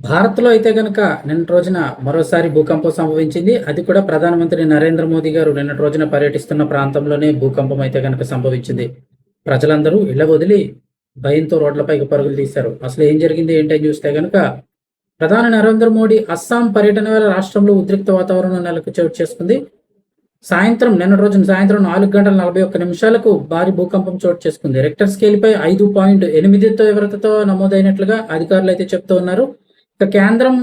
భారత్లో అయితే కనుక నిన్న రోజున మరోసారి భూకంపం సంభవించింది. అది కూడా ప్రధానమంత్రి నరేంద్ర మోదీ గారు నిన్న రోజున పర్యటిస్తున్న ప్రాంతంలోనే భూకంపం అయితే కనుక సంభవించింది. ప్రజలందరూ ఇళ్ళ వదిలి భయంతో రోడ్లపైకి పరుగులు తీశారు. అసలు ఏం జరిగింది ఏంటని చూస్తే కనుక ప్రధాని నరేంద్ర మోడీ అస్సాం పర్యటన వేళ రాష్ట్రంలో ఉద్రిక్త వాతావరణం నెలకు చోటు చేసుకుంది. సాయంత్రం నిన్న రోజున సాయంత్రం నాలుగు గంటల నలభై ఒక్క నిమిషాలకు భారీ భూకంపం చోటు చేసుకుంది. రెక్టర్ స్కేల్ పై ఐదు పాయింట్ ఎనిమిది తీవ్రతతో నమోదైనట్లుగా అధికారులు అయితే చెప్తూ ఉన్నారు. ఇక కేంద్రం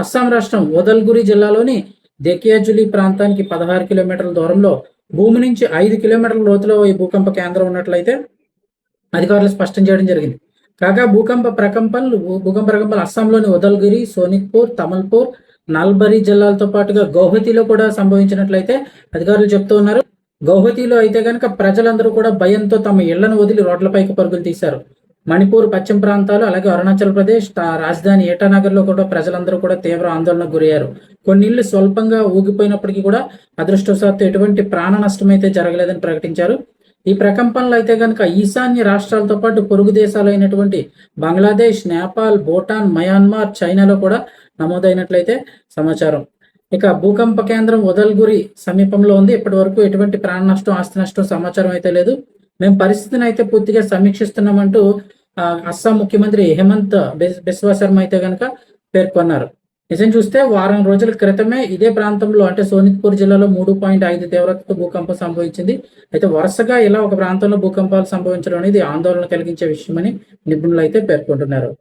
అస్సాం రాష్ట్రం ఓదల్గురి జిల్లాలోని దెకియాజులి ప్రాంతానికి పదహారు కిలోమీటర్ల దూరంలో భూమి నుంచి ఐదు కిలోమీటర్ల లోతులో ఈ భూకంప కేంద్రం ఉన్నట్లయితే అధికారులు స్పష్టం చేయడం జరిగింది. కాగా భూకంప ప్రకంపనలు భూకంప ప్రకంపనలు అస్సాంలోని ఉదల్గిరి సోనిక్పూర్ తమల్పూర్ నల్బరి జిల్లాలతో పాటుగా గౌహతిలో కూడా సంభవించినట్లయితే అధికారులు చెప్తూ ఉన్నారు. గౌహతిలో అయితే కనుక ప్రజలందరూ కూడా భయంతో తమ ఇళ్ళను వదిలి రోడ్లపైకి పరుగులు తీశారు. మణిపూర్ పశ్చిమ ప్రాంతాలు అలాగే అరుణాచల్ ప్రదేశ్ రాజధాని ఏటానగర్లో కూడా ప్రజలందరూ కూడా తీవ్ర ఆందోళనకు గురయ్యారు. కొన్ని ఇళ్ళు స్వల్పంగా ఊగిపోయినప్పటికీ కూడా అదృష్టవశాత్తు ఎటువంటి ప్రాణ నష్టం అయితే జరగలేదని ప్రకటించారు. ఈ ప్రకంపనలు అయితే కనుక ఈశాన్య రాష్ట్రాలతో పాటు పొరుగు దేశాలైనటువంటి బంగ్లాదేశ్ నేపాల్ భూటాన్ మయన్మార్ చైనాలో కూడా నమోదైనట్లయితే సమాచారం. ఇక భూకంప కేంద్రం ఉదల్గురి సమీపంలో ఉంది. ఇప్పటి వరకు ఎటువంటి ప్రాణ నష్టం ఆస్తి నష్టం సమాచారం అయితే లేదు. మేము పరిస్థితిని అయితే పూర్తిగా సమీక్షిస్తున్నామంటూ అస్సాం ముఖ్యమంత్రి హేమంత్ బిస్- బిస్వా శర్మ అయితే కనుక పేర్కొన్నారు. నిజం చూస్తే వారం రోజుల క్రితమే ఇదే ప్రాంతంలో అంటే సోనిత్పూర్ జిల్లాలో మూడు పాయింట్ ఐదు తీవ్రతతో భూకంపం సంభవించింది. అయితే వరుసగా ఇలా ఒక ప్రాంతంలో భూకంపాలు సంభవించడం అనేది ఆందోళన కలిగించే విషయమని నిపుణులు అయితే పేర్కొంటున్నారు.